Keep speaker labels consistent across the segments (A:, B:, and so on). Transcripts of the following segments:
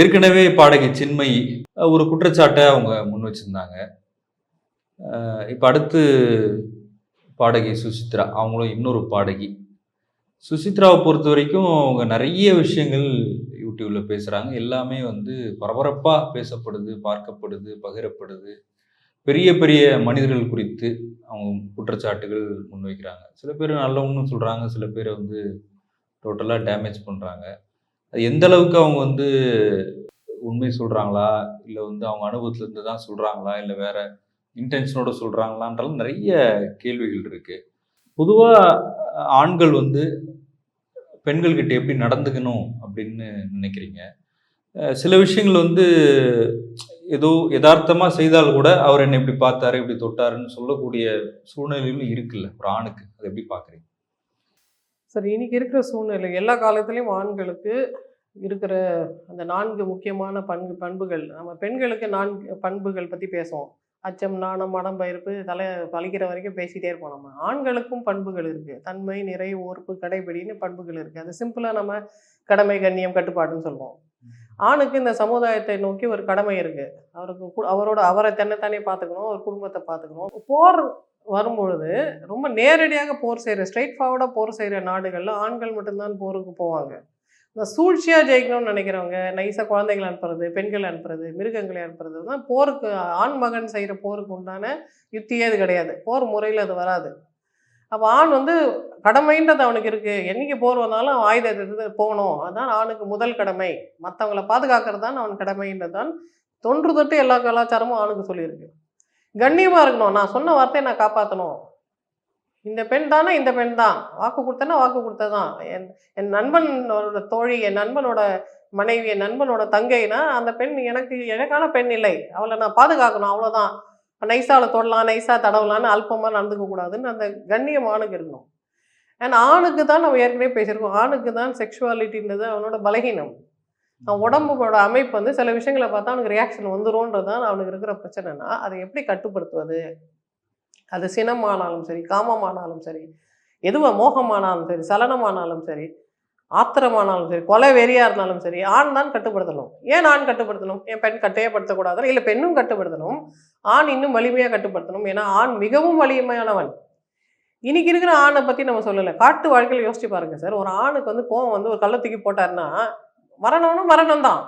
A: ஏற்கனவே பாடகி சின்மை ஒரு குற்றச்சாட்டை அவங்க முன் வச்சுருந்தாங்க. இப்போ அடுத்து பாடகி சுசித்ரா அவங்களும் இன்னொரு பாடகி. சுசித்ராவை பொறுத்த வரைக்கும் அவங்க நிறைய விஷயங்கள் யூடியூப்ல பேசுகிறாங்க எல்லாமே வந்து பரபரப்பாக பேசப்படுது பார்க்கப்படுது பகிரப்படுது. பெரிய பெரிய மனிதர்கள் குறித்து அவங்க குற்றச்சாட்டுகள் முன்வைக்கிறாங்க. சில பேர் நல்லவங்கன்னு சொல்கிறாங்க சில பேர் வந்து டோட்டலாக டேமேஜ் பண்ணுறாங்க அது எந்த அளவுக்கு அவங்க வந்து உண்மை சொல்றாங்களா? இல்லை வந்து அவங்க அனுபவத்துல இருந்து தான் சொல்றாங்களா? இல்லை வேற இன்டென்ஷனோட சொல்றாங்களான்றாலும் நிறைய கேள்விகள் இருக்கு. பொதுவா ஆண்கள் வந்து பெண்கள்கிட்ட எப்படி நடந்துக்கணும் அப்படின்னு நினைக்கிறீங்க? சில விஷயங்கள் வந்து ஏதோ யதார்த்தமாக செய்தால் கூட அவர் என்னை இப்படி பார்த்தாரு இப்படி தொட்டாருன்னு சொல்லக்கூடிய சூழ்நிலையும் இருக்குல்ல ஒரு ஆணுக்கு. அதை எப்படி பார்க்குறீங்க?
B: சரி இன்னைக்கு இருக்கிற சூழ்நிலை எல்லா காலத்துலேயும் ஆண்களுக்கு இருக்கிற அந்த நான்கு முக்கியமான பண்பு பண்புகள் நம்ம பெண்களுக்கு நான்கு பண்புகள் பற்றி பேசுவோம். அச்சம் நாணம் மடம் பயிர்ப்பு தலை பழிக்கிற வரைக்கும் பேசிகிட்டே இருப்போம் நம்ம. ஆண்களுக்கும் பண்புகள் இருக்குது தன்மை நிறை ஓர்ப்பு கடைபிடின்னு பண்புகள் இருக்குது அது சிம்பிளாக நம்ம கடமை கண்ணியம் கட்டுப்பாடுன்னு சொல்லுவோம். ஆணுக்கு இந்த சமுதாயத்தை நோக்கி ஒரு கடமை இருக்குது அவருக்கு கு- அவரோட அவரை தன்னைத்தானே பார்த்துக்கணும். ஒரு குடும்பத்தை பார்த்துக்கணும். போர் வரும்பொழுது ரொம்ப நேரடியாக போர் செய்கிற ஸ்ட்ரைட் ஃபார்வர்டாக போர் செய்கிற நாடுகளில் ஆண்கள் மட்டும்தான் போருக்கு போவாங்க. இந்த சூழ்ச்சியாக ஜெயிக்கணும்னு நினைக்கிறவங்க நைஸாக குழந்தைகளை அனுப்புறது பெண்களை அனுப்புறது மிருகங்களை அனுப்புறது தான் போருக்கு ஆண் மகன் செய்கிற போருக்கு உண்டான யுத்தியே அது கிடையாது. போர் முறையில் அது வராது. அப்போ ஆண் வந்து கடமைன்றது அவனுக்கு இருக்குது என்றைக்கு போர் வந்தாலும் அவன் ஆயுதத்தை போகணும். அதுதான் ஆணுக்கு முதல் கடமை. மற்றவங்கள பாதுகாக்கிறது தான் அவன் கடமைன்றது தான் தொன்று தொட்டு எல்லா கலாச்சாரமும் ஆணுக்கு சொல்லியிருக்கு. கண்ணியமாக இருக்கணும். நான் சொன்ன வார்த்தையை நான் காப்பாற்றணும் இந்த பெண் தானே இந்த பெண் தான். வாக்கு கொடுத்தேன்னா வாக்கு கொடுத்ததான் என் என் நண்பனோட தோழி என் நண்பனோட மனைவி என் நண்பனோட தங்கைனா அந்த பெண் எனக்கு எனக்கான பெண் இல்லை. அவளை நான் பாதுகாக்கணும் அவ்வளோதான் நைஸாக அவளை தொடலாம் நைஸாக தடவலான்னு அல்பமாக நடந்துக்க கூடாதுன்னு அந்த கண்ணியம் ஆணுக்கு இருக்கணும். ஏன்னா ஆணுக்கு தான் நம்ம ஏற்கனவே பேசியிருக்கோம். ஆணுக்கு தான் செக்ஷுவாலிட்டின்றது அவனோட பலகீனம். அவன் உடம்போட அமைப்பு வந்து சில விஷயங்களை பார்த்தா அவனுக்கு ரியாக்ஷன் வந்துரும்ன்றது தான் அவனுக்கு இருக்கிற பிரச்சனைனா அதை எப்படி கட்டுப்படுத்துவது? அது சினமானாலும் சரி காமமானாலும் சரி எதுவாக மோகமானாலும் சரி சலனமானாலும் சரி ஆத்திரமானாலும் சரி கொலை வெறியாக இருந்தாலும் சரி ஆண் தான் கட்டுப்படுத்தணும். ஏன் ஆண் கட்டுப்படுத்தணும்? ஏன் பெண் கட்டையப்படுத்தக்கூடாது இல்லை பெண்ணும் கட்டுப்படுத்தணும். ஆண் இன்னும் வலிமையாக கட்டுப்படுத்தணும். ஏன்னா ஆண் மிகவும் வலிமையானவன். இன்னைக்கு இருக்கிற ஆணை பற்றி நம்ம சொல்லலை. காட்டு வாழ்க்கையில் யோசிச்சு பாருங்க சார். ஒரு ஆணுக்கு வந்து கோவம் வந்து ஒரு கள்ள தூக்கி போட்டாருன்னா மரணம்னு மரணம் தான்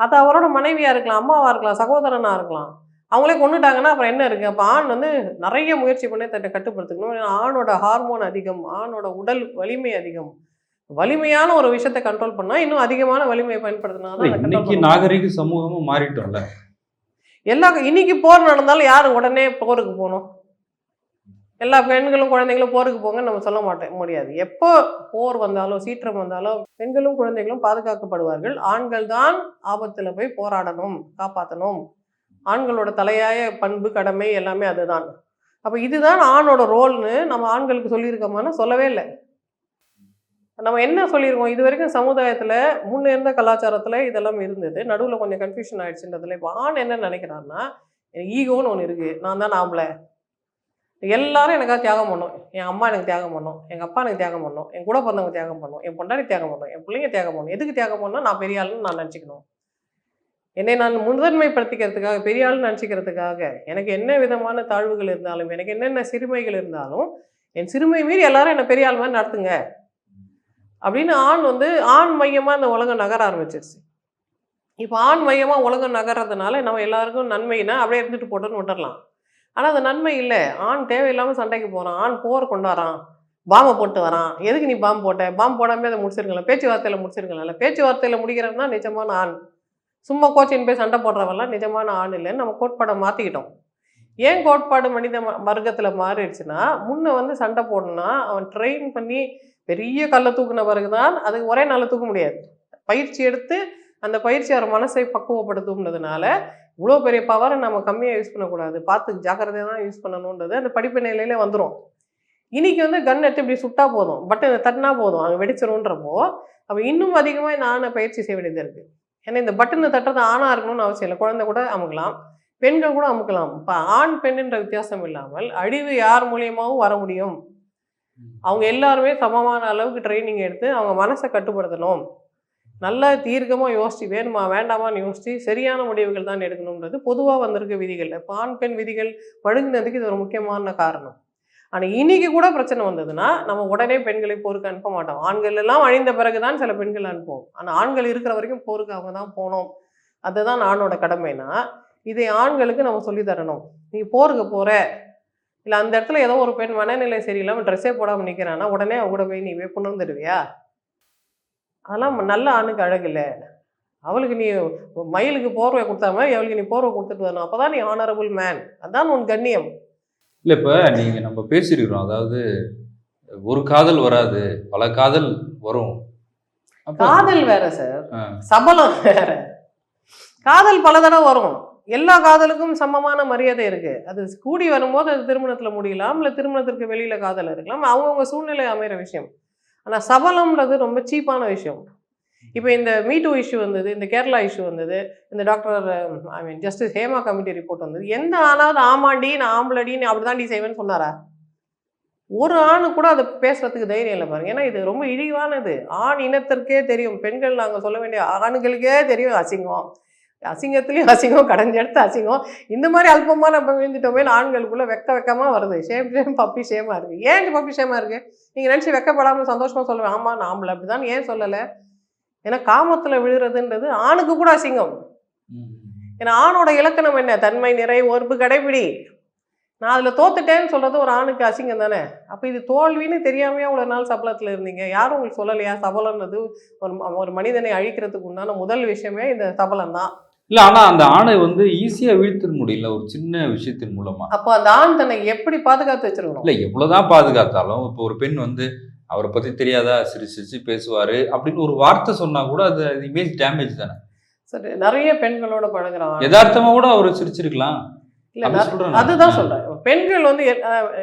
B: அது அவரோட மனைவியாக இருக்கலாம் அம்மாவாக இருக்கலாம் சகோதரனாக இருக்கலாம். அவங்களே கொண்டுட்டாங்கன்னா அப்புறம் என்ன இருக்குது அப்போ ஆண் வந்து நிறைய முயற்சி பண்ணி தன்னை கட்டுப்படுத்திக்கணும். ஏன்னா ஆணோட ஹார்மோன் அதிகம் ஆணோட உடல் வலிமை அதிகம். வலிமையான ஒரு விஷயத்தை கண்ட்ரோல் பண்ணால் இன்னும் அதிகமான வலிமையை பயன்படுத்தினா தான் அதை control
A: இன்னைக்கு
B: பண்ண முடியும்.
A: நாகரிக சமூகமும் மாறிட்டோம்ல.
B: எல்லா இன்னைக்கு போர் நடந்தாலும் யாரும் உடனே போருக்கு போகணும்? எல்லா பெண்களும் குழந்தைகளும் போருக்கு போங்கன்னு நம்ம சொல்ல மாட்டேன் முடியாது. எப்போ போர் வந்தாலும் சீற்றம் வந்தாலும் பெண்களும் குழந்தைகளும் பாதுகாக்கப்படுவார்கள். ஆண்கள் தான் ஆபத்தில் போய் போராடணும் காப்பாற்றணும் ஆண்களோட தலையாய பண்பு கடமை எல்லாமே அதுதான். அப்போ இதுதான் ஆணோட ரோல்னு நம்ம ஆண்களுக்கு சொல்லியிருக்கோமானா சொல்லவே இல்லை. நம்ம என்ன சொல்லியிருக்கோம்? இது வரைக்கும் சமுதாயத்தில் முன்ன இருந்த கலாச்சாரத்தில் இதெல்லாம் இருந்தது. நடுவில் கொஞ்சம் கன்ஃபியூஷன் ஆகிடுச்சுன்றதுல இப்போ ஆண் என்ன நினைக்கிறான்னா எனக்கு ஈகோன்னு ஒன்று இருக்குது நான் தான் ஆம்பளை. எல்லாரும் எனக்காக தியாகம் பண்ணும். என் அம்மா எனக்கு தியாகம் பண்ணும். எங்கள் அப்பா எனக்கு தியாகம் பண்ணும். என் கூட பிறந்தவங்க தியாகம் பண்ணும். என் பொண்டாடி தியாகம் பண்ணும். என் பிள்ளைங்க தியாகம் பண்ணும். எதுக்கு தியாகம் பண்ணணும் நான் பெரிய ஆளுன்னு நான் நினச்சிக்கணும். என்னை நான் முதன்மைப்படுத்திக்கிறதுக்காக பெரிய ஆளுன்னு நினச்சிக்கிறதுக்காக எனக்கு என்ன விதமான தாழ்வுகள் இருந்தாலும் எனக்கு என்னென்ன சிறுமைகள் இருந்தாலும் என் சிறுமை மீறி எல்லாரும் என்னை பெரிய ஆள் மாதிரி நடத்துங்க. அப்படின்னு ஆண் வந்து ஆண் மையமாக இந்த உலகம் நகர ஆரம்பிச்சிருச்சு. இப்போ ஆண் மையமாக உலகம் நகர்றதுனால நம்ம எல்லாருக்கும் நன்மைனா அப்படியே இருந்துட்டு போட்டோன்னு விட்டுடலாம் ஆனால் அது நன்மை இல்லை. ஆண் தேவையில்லாமல் சண்டைக்கு போகிறான் ஆண் போர் கொண்டாடுறான். பாம்பை போட்டு வரான். எதுக்கு நீ பாம்பு போட்ட? பாம்பு போடாமல் அதை முடிச்சிருக்கலாம். பேச்சுவார்த்தையில் இல்லை பேச்சுவார்த்தையில் முடிக்கிறவன் தான் நிஜமான ஆண். சும்மா கோச்சின் போய் சண்டை போடுறவெல்லாம் நிஜமான ஆண் இல்லைன்னு நம்ம கோட்பாடை மாற்றிக்கிட்டோம் ஏன் கோட்பாடு மனித ம- வர்க்கத்தில் மாறிடுச்சுன்னா முன்ன வந்து சண்டை போடணும்னா அவன் ட்ரெயின் பண்ணி பெரிய கல்லை தூக்குன பிறகுதான் அதுக்கு ஒரே நாளில் தூக்க முடியாது. பயிற்சி எடுத்து அந்த பயிற்சி அவர் மனசை பக்குவப்படுத்தும்ன்றதுனால இவ்வளோ பெரிய பவரை நம்ம கம்மியாக யூஸ் பண்ணக்கூடாது. பார்த்து ஜாக்கிரதையாக தான் யூஸ் பண்ணணுன்றது அந்த படிப்பு நிலையிலே வந்துடும் இன்னைக்கு வந்து கன் எடுத்து இப்படி சுட்டா போதும். பட் தட்டினா போதும். அங்கே வெடிச்சிரும்ன்றப்போ அப்போ இன்னும் அதிகமாக நான் பயிற்சி செய்ய வேண்டியது இருக்குது ஏன்னா இந்த பட்டனை தட்டுறது ஆணாக இருக்கணும்னு அவசியம் இல்லை. குழந்தை கூட அமுக்கலாம். பெண்கள் கூட அமுக்கலாம். இப்போ ஆண் பெண்ணுன்ற வித்தியாசம் இல்லாமல் அழிவு யார் மூலியமாகவும் வர முடியும். அவங்க எல்லாருமே சமமான அளவுக்கு ட்ரைனிங் எடுத்து அவங்க மனசை கட்டுப்படுத்தணும். நல்லா தீர்க்கமாக யோசிச்சு வேணுமா வேண்டாமான்னு யோசிச்சு சரியான முடிவுகள் தான் எடுக்கணுன்றது பொதுவாக வந்திருக்க விதிகள். இப்போ ஆண் பெண் விதிகள் வழங்கினதுக்கு இது ஒரு முக்கியமான காரணம். ஆனால் இன்னைக்கு கூட பிரச்சனை வந்ததுன்னா நம்ம உடனே பெண்களை போருக்கு அனுப்ப மாட்டோம். ஆண்கள் எல்லாம் அழிந்த பிறகு தான் சில பெண்கள் அனுப்புவோம். ஆனால் ஆண்கள் இருக்கிற வரைக்கும் போருக்கு அவங்க தான் போனோம். அதுதான் ஆணோட கடமைனா இதை ஆண்களுக்கு நம்ம சொல்லி தரணும். நீ போருக்கு போற. இல்லை அந்த இடத்துல ஏதோ ஒரு பெண் மனநிலை சரியில்லாமல் ட்ரெஸ்ஸே போடாமல் நிற்கிறான்னா உடனே அவங்க கூட போய் நீ போய் புணர்ந்துடுவியா? அதெல்லாம் நல்ல ஆணுக்கு அழகு இல்லை அவளுக்கு நீ மயிலுக்கு போர்வை கொடுத்தா மாதிரி அவளுக்கு நீ போர்வை கொடுத்துட்டு வரணும். அப்போ தான் நீ ஆனரபுள் மேன் அதான் உன் கண்ணியம்.
A: இல்லை இப்போ நீங்கள் நம்ம பேசியிருக்கிறோம் அதாவது ஒரு காதல் வராது பல காதல் வரும்.
B: காதல் வேற சார். சபலம் வேற. காதல் பல தடவை வரும். எல்லா காதலுக்கும் சமமான மரியாதை இருக்கு. அது கூடி வரும்போது அது திருமணத்துல முடியலாம் இல்லை திருமணத்திற்கு வெளியில காதல் இருக்கலாம். அவங்கவுங்க சூழ்நிலை அமைகிற விஷயம். ஆனா சபலம்ன்றது ரொம்ப சீப்பான விஷயம். இப்போ இந்த மீட்டு இஷ்யூ வந்தது இந்த கேரளா இஷ்யூ வந்தது இந்த doctor I mean justice Hema committee report வந்தது. எந்த ஆனாவது ஆமாண்டி நான் ஆம்பளடி நான் அப்படிதாண்டி செய்வேன்னு சொன்னாரா? ஒரு ஆணு கூட அதை பேசுறதுக்கு தைரியம் இல்லை பாருங்க. ஏன்னா இது ரொம்ப இழிவானது. ஆண் இனத்திற்கே தெரியும். பெண்கள் நாங்கள் சொல்ல வேண்டிய ஆண்களுக்கே தெரியும். அசிங்கம். அசிங்கத்துலேயும் அசிங்கம் கடைஞ்செடுத்து அசிங்கம். இந்த மாதிரி அல்பமாக நம்ம விழுந்துட்டோமே ஆண்களுக்குள்ள வெக்க வெக்கமாக வருது. ஷேம் ஷேம் பப்பி ஷேமாக இருக்குது ஏன் பப்பி ஷேமாக இருக்குது நீங்கள் நினச்சி வெக்கப்படாமல் சந்தோஷமாக சொல்லுவேன் ஆமாம் நான் ஆம்பளை அப்படி தான் ஏன் சொல்லலை? ஏன்னா காமத்தில் விழுறதுன்றது ஆணுக்கு கூட அசிங்கம். ஏன்னா ஆணோட இலக்கணம் என்ன? தன்மை நிறை ஒர்பு கடைபிடி. நான் அதில் தோத்துட்டேன்னு சொல்கிறது ஒரு ஆணுக்கு அசிங்கம் தானே? அப்போ இது தோல்வின்னு தெரியாமையே அவ்வளோ நாள் சபலத்தில் இருந்தீங்க? யாரும் உங்களுக்கு சொல்லலையா? சபலம்ன்றது ஒரு ஒரு மனிதனை அழிக்கிறதுக்கு உண்டான முதல் விஷயமே இந்த சபலம் தான்
A: இல்ல ஆனா அந்த ஆணை வந்து ஈஸியா வீழ்த்திட முடியல ஒரு சின்ன விஷயத்தின் மூலமா.
B: அப்போ அந்த ஆண் தன்னை எப்படி பாதுகாத்து வச்சிருக்கணும்?
A: இல்ல எவ்வளவுதான் பாதுகாத்தாலும் இப்போ ஒரு பெண் வந்து அவரை பத்தி தெரியாதா? சிரிச்சு சிரிச்சு பேசுவாரு. அப்படின்னு ஒரு வார்த்தை சொன்னா கூட அது இமேஜ் டேமேஜ் தானே.
B: சரி நிறைய பெண்களோட பழகுற ஆண்
A: யதார்த்தமா கூட அவர் சிரிச்சிருக்கலாம்.
B: அதுதான் சொல்றேன். பெண்கள் வந்து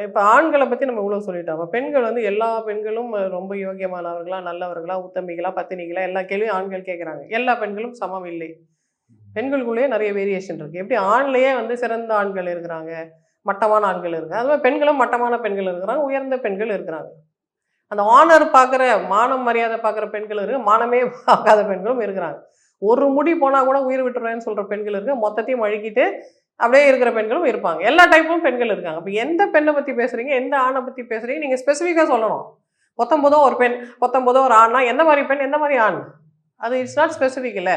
B: இப்ப ஆண்களை பத்தி நம்ம இவ்வளவு சொல்லிட்டோம். பெண்கள் வந்து எல்லா பெண்களும் ரொம்ப யோகியமானவர்களா நல்லவர்களா உத்தமிகளா பத்தினிகளா எல்லா கேள்வியும் ஆண்கள் கேட்கறாங்க எல்லா பெண்களும் சமம் இல்லை. பெண்களுக்குள்ளேயே நிறைய வேரியேஷன் இருக்கு. எப்படி ஆண்லயே வந்து சிறந்த ஆண்கள் இருக்கிறாங்க? மட்டமான ஆண்கள் இருக்காங்க. அது மாதிரி பெண்களும் மட்டமான பெண்கள் இருக்கிறாங்க. உயர்ந்த பெண்கள் இருக்கிறாங்க. அந்த ஆனர் பார்க்குற மானம் மரியாதை பார்க்குற பெண்கள் இருக்கு மானமே பார்க்காத பெண்களும் இருக்கிறாங்க. ஒரு முடி போனால் கூட உயிர் விட்டுருவேன்னு சொல்கிற பெண்கள் இருக்கு மொத்தத்தையும் அழுகிட்டு அப்படியே இருக்கிற பெண்களும் இருப்பாங்க. எல்லா டைப்பும் பெண்கள் இருக்காங்க. அப்போ எந்த பெண்ணை பற்றி பேசுறீங்க? எந்த ஆணை பற்றி பேசுறீங்க? நீங்கள் ஸ்பெசிஃபிக்காக சொல்லணும். பத்தொம்போதோ ஒரு பெண் பத்தொம்போதோ ஒரு ஆண்னா எந்த மாதிரி பெண் எந்த மாதிரி ஆண்? அது இட்ஸ் நாட் ஸ்பெசிஃபிக் இல்லை.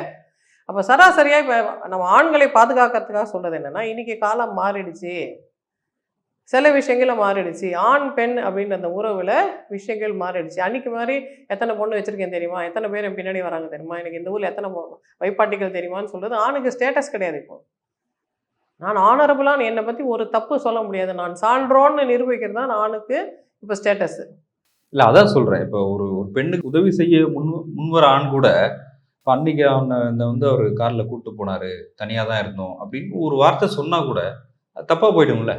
B: அப்போ சராசரியாக இப்போ நம்ம ஆண்களை பாதுகாக்கிறதுக்காக சொல்கிறது என்னென்னா இன்றைக்கி காலம் மாறிடுச்சு. சில விஷயங்கள மாறிடுச்சு. ஆண் பெண் அப்படின்ற அந்த உறவில் விஷயங்கள் மாறிடுச்சு. அன்னைக்கு மாதிரி எத்தனை பொண்ணு வச்சிருக்கேன் தெரியுமா? எத்தனை பேர் பின்னாடி வராங்க தெரியுமா? எனக்கு இந்த ஊரில் எத்தனை வைப்பாட்டிகள் தெரியுமான்னு சொல்றது ஆணுக்கு ஸ்டேட்டஸ் கிடையாது இப்போ. நான் ஆனரபுளான என்னை பற்றி ஒரு தப்பு சொல்ல முடியாது. நான் சான்றோன்னு நிரூபிக்கிறது தான் ஆணுக்கு இப்போ ஸ்டேட்டஸ்
A: இல்ல அதான் சொல்றேன். இப்போ ஒரு ஒரு பெண்ணுக்கு உதவி செய்ய முன் முன்வர ஆண் கூட இப்போ அன்னைக்கு அவனை இந்த வந்து அவர் கார்ல கூப்பிட்டு போனாரு. தனியா தான் இருந்தோம் அப்படின்னு ஒரு வார்த்தை சொன்னா கூட அது தப்பா போயிடும்ல.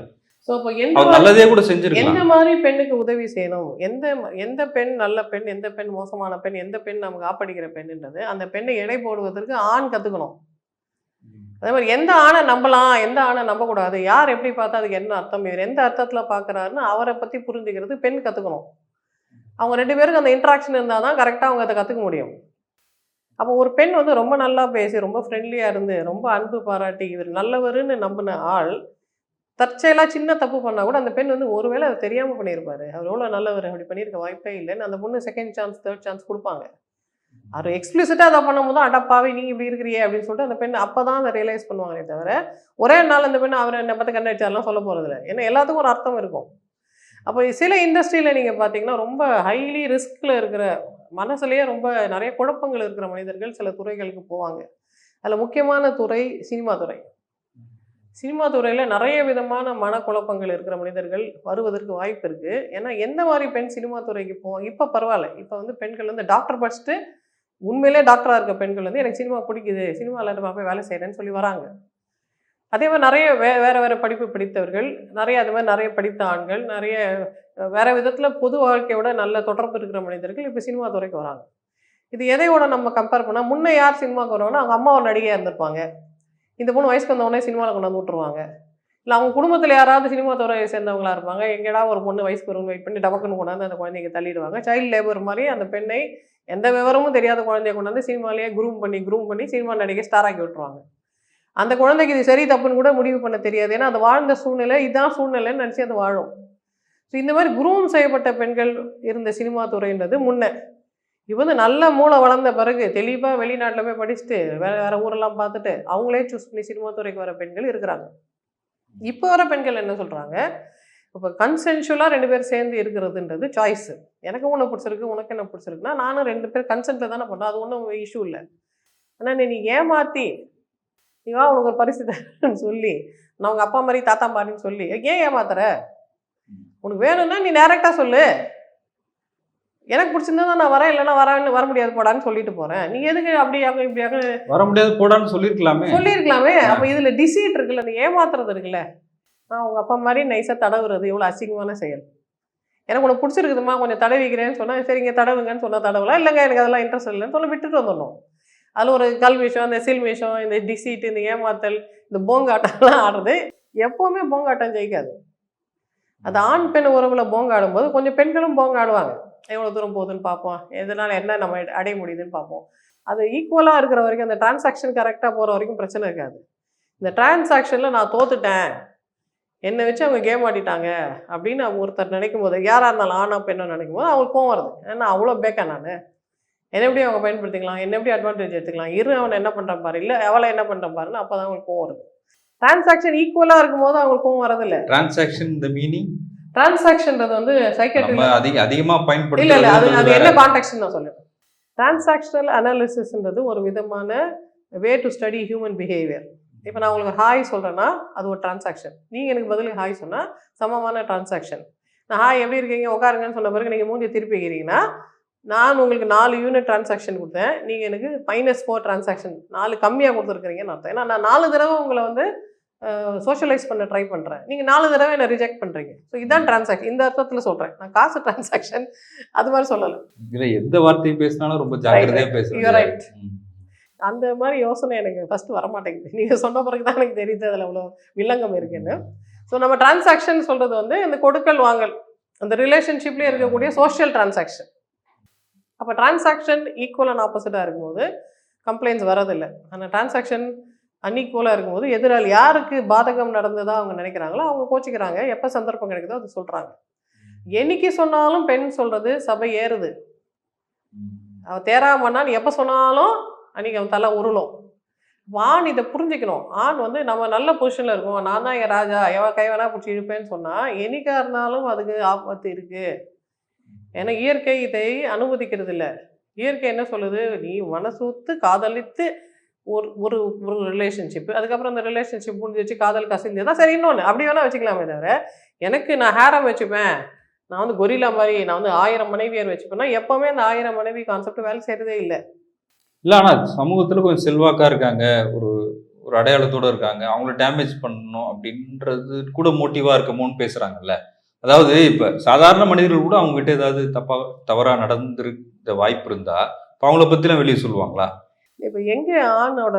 B: ஸோ இப்போ எந்த
A: நல்லதே கூட செஞ்சிருக்கலாம்.
B: எந்த மாதிரி பெண்ணுக்கு உதவி செய்யணும்? எந்த எந்த பெண் நல்ல பெண் எந்த பெண் மோசமான பெண் எந்த பெண் நமக்கு ஆப்படிக்கிற பெண்ன்றது அந்த பெண்ணை எடை போடுவதற்கு ஆண் கற்றுக்கணும் அதே மாதிரி எந்த ஆணை நம்பலாம் எந்த ஆணை நம்பக்கூடாது யார் எப்படி பார்த்தா அதுக்கு என்ன அர்த்தம் இவர் எந்த அர்த்தத்தில் பார்க்குறாருன்னு அவரை பற்றி புரிஞ்சுக்கிறது பெண் கற்றுக்கணும் அவங்க ரெண்டு பேருக்கு அந்த இன்ட்ராக்ஷன் இருந்தால் தான் கரெக்டாக அவங்க அதை கற்றுக்க முடியும். அப்போ ஒரு பெண் வந்து ரொம்ப நல்லா பேசி ரொம்ப ஃப்ரெண்ட்லியாக இருந்து ரொம்ப அன்பு பாராட்டி இவர் நல்லவருன்னு நம்பின ஆள் தற்செயலாக சின்ன தப்பு பண்ணால் கூட அந்த பெண் வந்து ஒருவேளை அதை தெரியாமல் பண்ணியிருப்பாரு அவர் எவ்வளோ நல்லவர் அப்படி பண்ணியிருக்க வாய்ப்பே இல்லைன்னு அந்த பொண்ணு செகண்ட் சான்ஸ் தேர்ட் சான்ஸ் கொடுப்பாங்க. அவர் எக்ஸ்பிளிசிட்டாக அதை பண்ணும்போது அடப்பாவே நீங்கள் இப்படி இருக்கிறியே அப்படின்னு சொல்லிட்டு அந்த பெண் அப்போ தான் அதை ரியலைஸ் பண்ணுவாங்களே தவிர ஒரே நாள் அந்த பெண் அவரை என்னை பார்த்து கண்ணடிச்சாரெலாம் சொல்ல போகிறதில்ல ஏன்னா எல்லாத்துக்கும் ஒரு அர்த்தம் இருக்கும். அப்போ சில இண்டஸ்ட்ரியில் நீங்கள் பார்த்தீங்கன்னா ரொம்ப ஹைலி ரிஸ்கில் இருக்கிற மனசுலேயே ரொம்ப நிறைய குழப்பங்கள் இருக்கிற மனிதர்கள் சில துறைகளுக்கு போவாங்க. அதில் முக்கியமான துறை சினிமா துறை. சினிமா துறையில் நிறைய விதமான மனக்குழப்பங்கள் இருக்கிற மனிதர்கள் வருவதற்கு வாய்ப்பு இருக்குது ஏன்னா எந்த மாதிரி பெண் சினிமா துறைக்கு போவாங்க இப்போ பரவாயில்ல. இப்போ வந்து பெண்கள் வந்து டாக்டர் படிச்சுட்டு உண்மையிலே டாக்டராக இருக்க பெண்கள் வந்து எனக்கு சினிமா பிடிக்குது. சினிமாவில் போய் வேலை செய்கிறேன்னு சொல்லி வராங்க. அதே மாதிரி நிறைய வே வேறு வேறு படிப்பு படித்தவர்கள் நிறைய அது மாதிரி நிறைய படித்த ஆண்கள் நிறைய வேறு விதத்தில் பொது வாழ்க்கையோட நல்ல தொடர்பு இருக்கிற மனிதர்கள் இப்போ சினிமா துறைக்கு வராங்க. இது எதையோட நம்ம கம்பேர் பண்ணால் முன்னே யார் சினிமாவுக்கு வருவாங்கன்னா அவங்க அம்மா ஒரு நடிகையாக இருந்திருப்பாங்க. இந்த பொண்ணு வயசுக்கு வந்தவொடனே சினிமாவில் கொண்டு வந்து விட்டுருவாங்க. இல்லை அவங்க குடும்பத்தில் யாராவது சினிமா துறையை சேர்ந்தவங்களா இருப்பாங்க. எங்கேடா ஒரு பொண்ணு வயசுக்கு வரும்னு வெயிட் பண்ணி டபக்குன்னு கொண்டாந்து அந்த குழந்தைங்க தள்ளிடுவாங்க. சைல்டு லேபர் மாதிரி அந்த பெண்ணை எந்த விவரமும் தெரியாத குழந்தைய கொண்டாந்து சினிமாலேயே குரூம் பண்ணி குரூம் பண்ணி சினிமா நடிகை ஸ்டாராக்கி விட்டுருவாங்க. அந்த குழந்தைக்கு இது சரி தப்புன்னு கூட முடிவு பண்ண தெரியாது. ஏன்னா அது வாழ்ந்த சூழ்நிலை இதுதான் சூழ்நிலைன்னு நினச்சி அது வாழும். ஸோ இந்த மாதிரி குரூம் செய்யப்பட்ட பெண்கள் இருந்த சினிமா துறைன்றது முன்ன. இப்போ வந்து நல்ல மூளை வளர்ந்த பிறகு தெளிவாக வெளிநாட்டில் போய் படிச்சுட்டு வேற வேற ஊரெல்லாம் பார்த்துட்டு அவங்களே சூஸ் பண்ணி சினிமா துறைக்கு வர பெண்கள் இருக்கிறாங்க. இப்போ வர பெண்கள் என்ன சொல்கிறாங்க இப்போ கன்சென்ஷுவலாக ரெண்டு பேர் சேர்ந்து இருக்கிறதுன்றது சாய்ஸு எனக்கு ஒன்று பிடிச்சிருக்கு உனக்கு என்ன பிடிச்சிருக்குன்னா நானும் ரெண்டு பேர் கன்சென்ட்டில் தானே பண்ணோம். அது ஒன்றும் இஷ்யூ இல்லை. ஆனால் நீ நீ ஏமாற்றி நீ வா உனக்கு ஒரு பரிசு தரேன்னு சொல்லி நான் உங்கள் அப்பா மாதிரி தாத்தா மாதிரின்னு சொல்லி ஏன் ஏமாத்துற? உனக்கு வேணும்னா நீ டேரெக்டாக சொல்லு. எனக்கு பிடிச்சிருந்தா நான் வரேன் இல்லைன்னா வரேன்னு வர முடியாது போடான்னு சொல்லிட்டு போகிறேன் நீ எதுக்கு அப்படியாக இப்படியாக
A: வர முடியாது போடான்னு சொல்லியிருக்கலாமே.
B: சொல்லியிருக்கலாமே. அப்போ இதில் டிசீட் இருக்குல்ல அந்த ஏமாத்துறது இருக்குல்ல. நான் உங்கள் அப்பா மாதிரி நைஸாக தடவுறது எவ்வளோ அசிங்கமான செயல். எனக்கு உனக்கு பிடிச்சிருக்குதுமா கொஞ்சம் தடவிக்கிறேன்னு சொன்னால் சரிங்க தடவுங்கன்னு சொன்னால் தடவலாம். இல்லைங்க எனக்கு அதெல்லாம் இன்ட்ரெஸ்ட் இல்லைன்னு சொல்ல விட்டுட்டு வந்துடணும். அதில் ஒரு கல்விஷம் இந்த சில்மிஷம் இந்த டிசீட் இந்த ஏமாத்தல் இந்த போங்காட்டம்லாம் ஆடுறது எப்போவுமே போங்காட்டம் ஜெயிக்காது. அது ஆண் பெண் உறவில் போங்காடும் போது கொஞ்சம் பெண்களும் போங்காடுவாங்க. எவ்வளோ தூரம் போகுதுன்னு பார்ப்போம். எதனால் என்ன நம்ம அடைய முடியுதுன்னு பார்ப்போம். அது ஈக்குவலாக இருக்கிற வரைக்கும் அந்த டிரான்சாக்ஷன் கரெக்டாக போகிற வரைக்கும் பிரச்சனை இருக்காது. இந்த டிரான்சாக்ஷனில் நான் தோத்துட்டேன். என்னை வச்சு அவங்க கேம் ஆடிட்டாங்க அப்படின்னு ஒருத்தர் நினைக்கும் போது யாராக இருந்தாலும் ஆனா பெண்ணோ நினைக்கும் போது அவங்களுக்கு கோவம் வருது. ஏன்னா அவ்வளோ பேக்கா நான்? என்ன எப்படி அவங்க பயன்படுத்திக்கலாம்? என்ன எப்படி அட்வான்டேஜ் எடுத்துக்கலாம்? இரு அவனை என்ன பண்ணுறான் பாரு. இல்லை அவளை என்ன பண்ணுறான் பாருன்னு அப்போ தான் அவங்களுக்கு கோவம் வருது. டிரான்சாக்ஷன் ஈக்குவலாக இருக்கும்போது அவங்களுக்கு கோவம் வரதில்ல
A: டிரான்சாக்ஷன் இந்த மீனிங்
B: டிரான்சாக்ஷன்றது வந்து சைக்கட்ரி
A: அதிக அதிகமா
B: இல்ல இல்ல அது அது என்ன
A: வேற.
B: கான்டெக்ட் நான் சொல்லுவேன் டிரான்சாக்ஷனல் அனாலிசிஸ்ன்றது ஒரு விதமான way to study human behaviour இப்போ நான் உங்களுக்கு ஹாய் சொல்கிறேன்னா அது ஒரு டிரான்சாக்ஷன் நீங்கள் எனக்கு பதிலுக்கு ஹாய் சொன்னால் சமமான டிரான்சாக்ஷன் நான் ஹாய் எப்படி இருக்கீங்க? உட்காருங்கன்னு சொன்ன பிறகு நீங்கள் மூஞ்சி திருப்பிக்கிறீங்கன்னா நான் உங்களுக்கு நாலு யூனிட் டிரான்சாக்ஷன் கொடுத்தேன். நீங்கள் எனக்கு மைனஸ் ஃபோர் டிரான்சாக்ஷன் நாலு கம்மியாக கொடுத்துருக்குறீங்கன்னு அர்த்தம். ஏன்னா நான் நாலு தடவை உங்களை வந்து சோஷியலைஸ் பண்ண ட்ரை பண்ணுறேன் நீங்கள் நாலு தடவை என்னை ரிஜெக்ட் பண்ணுறீங்க ஸோ இதான் டிரான்சாக்ஷன் இந்த அர்த்தத்தில் சொல்கிறேன் நான் காசு டிரான்சாக்ஷன் அது மாதிரி சொல்லலை.
A: இதுல எந்த வார்த்தையை பேசினாலும் ரொம்ப ஜாக்கிரதையா பேசுறது.
B: You're right. அந்த மாதிரி யோசனை எனக்கு ஃபர்ஸ்ட் வரமாட்டேங்குது. நீங்கள் சொன்ன பிறகு தான் எனக்கு தெரியுது அதில் அவ்வளோ வில்லங்கம் இருக்குன்னு. ஸோ நம்ம டிரான்சாக்ஷன் சொல்கிறது வந்து இந்த கொடுக்கல் வாங்கல். அந்த ரிலேஷன்ஷிப்லேயே இருக்கக்கூடிய சோஷியல் டிரான்சாக்ஷன் அப்போ டிரான்சாக்ஷன் ஈக்குவல் அண்ட் ஆப்போசிட்டாக இருக்கும்போது கம்ப்ளைண்ட்ஸ் வரதில்லை ஆனால் டிரான்சாக்ஷன் அன்ஈக்குவலாக இருக்கும்போது எதிராளி யாருக்கு பாதகம் நடந்ததா அவங்க நினைக்கிறாங்களோ அவங்க கோச்சிக்கிறாங்க. எப்போ சந்தர்ப்பம் கிடைக்குதோ அது சொல்கிறாங்க என்னைக்கு சொன்னாலும் பெண் சொல்கிறது சபை ஏறுது. அவள் தேராமண்ணான்னு எப்போ சொன்னாலும் அன்றைக்கி அவன் தலை உருளும். ஆண் இதை புரிஞ்சுக்கணும். ஆண் வந்து நம்ம நல்ல பொசிஷனில் இருக்கோம். நான் தான் என் ராஜா. எவன் கை வேணா பிடிச்சி இழுப்பேன்னு சொன்னால் என்னைக்கா இருந்தாலும் அதுக்கு ஆபத்து இருக்குது ஏன்னா இயற்கை இதை அனுமதிக்கிறது இல்லை இயற்கை என்ன சொல்லுது? நீ மனசூத்து காதலித்து ஒரு ஒரு ஒரு ரிலேஷன்ஷிப் அதுக்கப்புறம் அந்த ரிலேஷன்ஷிப் முடிஞ்சிச்சு காதல் கசிந்து தான் சரி இன்னொன்று அப்படி வேணால் வச்சுக்கலாமே தவிர எனக்கு நான் ஹேரம் வச்சுப்பேன். நான் வந்து கொரில்லா மாதிரி நான் வந்து ஆயிரம் மனைவியர் வச்சுப்பேன்னா எப்போவுமே அந்த ஆயிரம் மனைவி கான்செப்ட் வேலை செய்கிறதே இல்லை.
A: இல்லை ஆனால் சமூகத்தில் கொஞ்சம் செல்வாக்காக இருக்காங்க. ஒரு ஒரு அடையாளத்தோட இருக்காங்க. அவங்கள டேமேஜ் பண்ணணும் அப்படின்றது கூட மோட்டிவாக இருக்கமோன்னு பேசுகிறாங்கல்ல அதாவது இப்போ சாதாரண மனிதர்கள் கூட அவங்ககிட்ட ஏதாவது தப்பாக தவறாக நடந்திருக்க வாய்ப்பு இருந்தால் இப்போ அவங்கள பற்றிலாம் வெளியே சொல்லுவாங்களா?
B: இப்போ எங்கே ஆணோட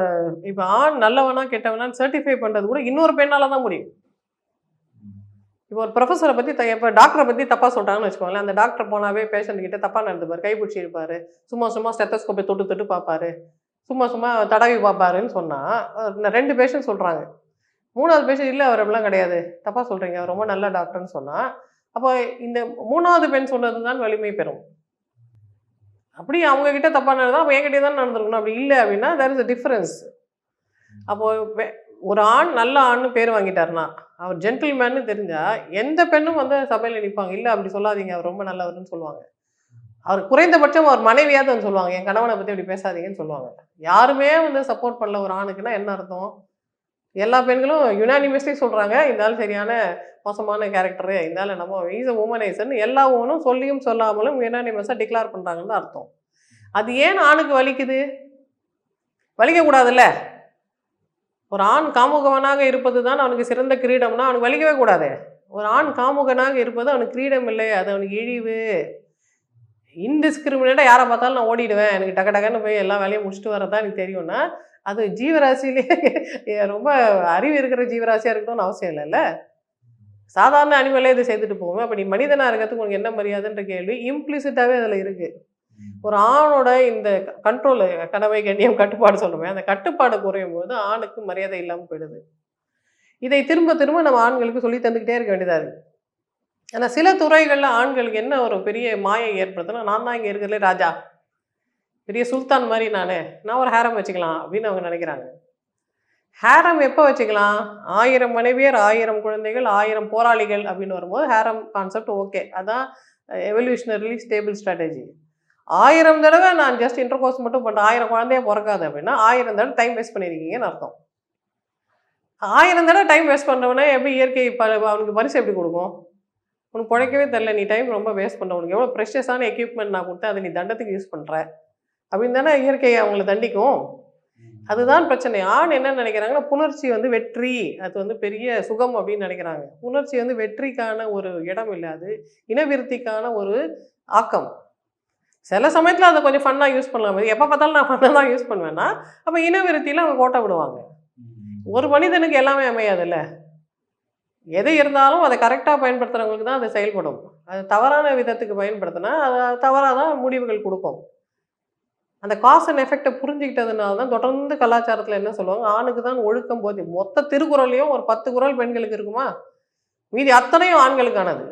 B: இப்போ ஆண் நல்லவனா கெட்டவனான்னு சர்டிஃபை பண்ணுறது கூட இன்னொரு பெண்ணால் தான் முடியும். இப்போ ஒரு ப்ரொஃபஸரை பற்றி த இப்போ டாக்டரை பற்றி தப்பாக சொல்கிறாங்கன்னு வச்சுக்கோங்களேன் அந்த டாக்டர் போனாவே பேஷண்ட் கிட்ட தப்பாக நடந்துப்பார் கைப்பிடிச்சி இருப்பார் சும்மா சும்மா ஸ்டெத்தஸ்கோப்பை தொட்டு தொட்டு பார்ப்பாரு சும்மா சும்மா தடவி பார்ப்பாருன்னு சொன்னால் ரெண்டு பேஷண்ட் சொல்கிறாங்க மூணாவது பேஷண்ட் இல்லை அவர் அப்படிலாம் கிடையாது. தப்பாக சொல்கிறீங்க அவர் ரொம்ப நல்ல டாக்டர்னு சொன்னால் அப்போ இந்த மூணாவது பெண் சொன்னது தான் வலிமை பெறும். அப்படி அவங்க கிட்ட தப்பாக நடந்தா அப்போ என்கிட்ட தான் நடந்திருக்கணும். அப்படி இல்லை அப்படின்னா தேர் இஸ் அ டிஃப்ரென்ஸ் அப்போது ஒரு ஆண் நல்ல ஆண்னு பேர் வாங்கிட்டாருன்னா அவர் ஜென்டில்மேன்னு தெரிஞ்சா எந்த பெண்ணும் வந்து சபையில் நிற்பாங்க இல்லை அப்படி சொல்லாதீங்க அவர் ரொம்ப நல்லவர்னு சொல்லுவாங்க. அவர் குறைந்தபட்சம் அவர் மனைவியாவது வந்து சொல்லுவாங்க. என் கணவனை பற்றி அப்படி பேசாதீங்கன்னு சொல்லுவாங்க. யாருமே வந்து சப்போர்ட் பண்ணல ஒரு ஆணுக்குன்னா என்ன அர்த்தம்? எல்லா பெண்களும் யுனானிமஸ்லி சொல்கிறாங்க இருந்தாலும் சரியான மோசமான கேரக்டரு இருந்தாலும் நம்ம ஈஸ் அ உமனைசன் எல்லா உமனும் சொல்லியும் சொல்லாமலும் யுனானிமஸாக டிக்ளேர் பண்ணுறாங்கன்னு தான் அர்த்தம். அது ஏன் ஆணுக்கு வலிக்குது? வலிக்கக்கூடாதுல்ல ஒரு ஆண் காமுகவனாக இருப்பது தான் அவனுக்கு சிறந்த கிரீடம்னா அவனுக்கு வலிக்கவே கூடாது. ஒரு ஆண் காமுகனாக இருப்பது அவனுக்கு கிரீடம் இல்லை அது அவனுக்கு இழிவு. இன்டிஸ்கிரிமினேட்டாக யாரை பார்த்தாலும் நான் ஓடிடுவேன் எனக்கு டக்கு டக்குன்னு போய் எல்லா வேலையும் முடிச்சுட்டு வரதான் எனக்கு தெரியும்னா அது ஜீவராசியிலே ரொம்ப அறிவு இருக்கிற ஜீவராசியாக இருக்கணும்னு அவசியம் இல்லைல்ல? சாதாரண அனிமலே இதை செய்துட்டு போவோம். அப்படி மனிதனாக இருக்கிறதுக்கு உனக்கு என்ன மரியாதைன்ற கேள்வி இம்ப்ளிசிட்டாகவே அதில் இருக்குது ஒரு ஆணோட இந்த கண்ட்ரோல் கடமை கண்ணியம் கட்டுப்பாடு சொல்லுவேன் அந்த கட்டுப்பாடு குறையும் போது ஆணுக்கு மரியாதை இல்லாமல் போயிடுது. இதை திரும்ப திரும்ப நம்ம ஆண்களுக்கு சொல்லி தந்துக்கிட்டே இருக்க வேண்டியதாக இருக்குது ஆனால் சில துறைகளில் ஆண்களுக்கு என்ன ஒரு பெரிய மாயை ஏற்படுத்துனா நான் தான் இங்கே இருக்கிறதுலே ராஜா. பெரிய சுல்தான் மாதிரி நான் நான் ஒரு ஹேரம் வச்சுக்கலாம் அப்படின்னு அவங்க நினைக்கிறாங்க. ஹேரம் எப்போ வச்சுக்கலாம்? ஆயிரம் மனைவியர் ஆயிரம் குழந்தைகள் ஆயிரம் போராளிகள் அப்படின்னு வரும்போது ஹேரம் கான்செப்ட் ஓகே அதான் எவல்யூஷனரிலி ஸ்டேபிள் ஸ்ட்ராட்டஜி ஆயிரம் தடவை நான் ஜஸ்ட் இன்டர் கோர்ஸ் மட்டும் பண்ணுறேன் ஆயிரம் குழந்தைய பிறக்காது அப்படின்னா ஆயிரம் தடவை டைம் வேஸ்ட் பண்ணியிருக்கீங்கன்னு அர்த்தம். ஆயிரம் தடவை டைம் வேஸ்ட் பண்ணுறவனே எப்படி இயற்கை ப அவனுக்கு பரிசு எப்படி கொடுக்கும்? உனக்கு பிழைக்கவே தெரில நீ டைம் ரொம்ப வேஸ்ட் பண்ணுற உனக்கு எவ்வளோ ப்ரெஷஸான எக்யூப்மெண்ட் நான் கொடுத்தேன். அதை நீ தண்டத்துக்கு யூஸ் பண்ணுற அப்படின்னு தானே இயற்கை அவங்கள தண்டிக்கும். அதுதான் பிரச்சனை. ஆண் என்ன நினைக்கிறாங்கன்னா புணர்ச்சி வந்து வெற்றி. அது வந்து பெரிய சுகம் அப்படின்னு நினைக்கிறாங்க. புணர்ச்சி வந்து வெற்றிக்கான ஒரு இடம் இல்லை அது. இனவிருத்திக்கான ஒரு ஆக்கம். சில சமயத்தில் அதை கொஞ்சம் ஃபன்னாக யூஸ் பண்ணலாம். எப்போ பார்த்தாலும் நான் ஃபன்னாக தான் யூஸ் பண்ணுவேன்னா அப்போ இனவிருத்தியில் அவங்க கோட்டை விடுவாங்க. ஒரு மனிதனுக்கு எல்லாமே அமையாதுல்ல. எது இருந்தாலும் அதை கரெக்டாக பயன்படுத்துகிறவங்களுக்கு தான் அது செயல்படும். அது தவறான விதத்துக்கு பயன்படுத்தினா அது தவறாக தான் முடிவுகள் கொடுக்கும். அந்த காஸ் அண்ட் எஃபெக்டை புரிஞ்சுக்கிட்டதுனால தான் தொடர்ந்து கலாச்சாரத்தில் என்ன சொல்லுவாங்க? ஆணுக்கு தான் ஒழுக்கம் போதி. மொத்த திருக்குறளையும் ஒரு பத்து குறள் பெண்களுக்கு இருக்குமா? மீதி அத்தனையும் ஆண்களுக்கானது.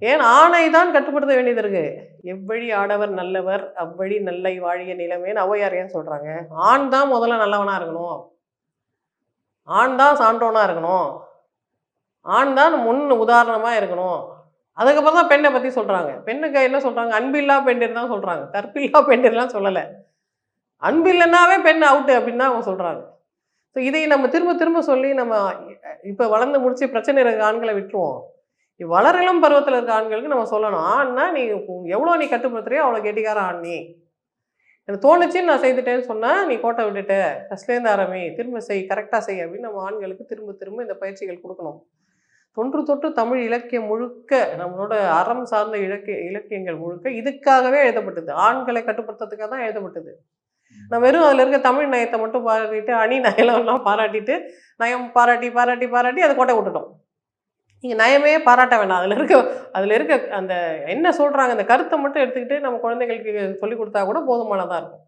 B: ஏன்? ஆணை தான் கட்டுப்படுத்த வேண்டியது இருக்கு. எவ்வழி ஆடவர் நல்லவர் அவ்வழி நல்லை வாழிய நிலைமைன்னு அவையார் ஏன் சொல்கிறாங்க ஆண் தான் முதல்ல நல்லவனாக இருக்கணும். ஆண் தான் சான்றோனாக இருக்கணும். ஆண் தான் முன் உதாரணமாக இருக்கணும். அதுக்கப்புறம் தான் பெண்ணை பற்றி சொல்கிறாங்க பெண்ணுக்கு என்ன சொல்கிறாங்க அன்பில்லா பெண்டிர் தான் சொல்கிறாங்க கற்பில்லா பெண்டிர்லாம் சொல்லலை. அன்பில்லைன்னாவே பெண் அவுட்டு அப்படின்னு தான் அவங்க சொல்கிறாங்க ஸோ இதை நம்ம திரும்ப திரும்ப சொல்லி நம்ம இப்போ வளர்ந்து முடிச்சு பிரச்சனை இருக்க ஆண்களை விட்டுருவோம். இ- வளரிளம் பருவத்தில் இருக்க ஆண்களுக்கு நம்ம சொல்லணும். ஆண்னா நீ எவ்வளோ நீ கட்டுப்படுத்துறியோ அவ்வளோ கெட்டிக்கார ஆண் நீ. எனக்கு தோணுச்சுன்னு நான் செய்துட்டேன்னு சொன்னால் நீ கோட்டை விட்டுட்ட. ஃபஸ்ட்லேருந்து ஆரம்பி. திரும்ப செய் கரெக்டாக செய் அப்படின்னு நம்ம ஆண்களுக்கு திரும்ப திரும்ப இந்த பயிற்சிகள் கொடுக்கணும். தொன்று தொட்டு தமிழ் இலக்கியம் முழுக்க நம்மளோட அறம் சார்ந்த இலக்கிய இலக்கியங்கள் முழுக்க இதுக்காகவே எழுதப்பட்டது. ஆண்களை கட்டுப்படுத்துறதுக்காக தான் எழுதப்பட்டது. நான் வெறும் அதில் இருக்க தமிழ் நயத்தை மட்டும் பாராட்டிட்டு அணி நயம்லாம் பாராட்டிட்டு நயம் பாராட்டி பாராட்டி பாராட்டி அதை கொட்டை விட்டுட்டோம் நீங்கள் நயமே பாராட்ட வேண்டாம் அதில் இருக்க அதில் இருக்க அந்த என்ன சொல்கிறாங்க அந்த கருத்தை மட்டும் எடுத்துக்கிட்டு நம்ம குழந்தைகளுக்கு சொல்லி கொடுத்தா கூட போதுமானதாக இருக்கும்.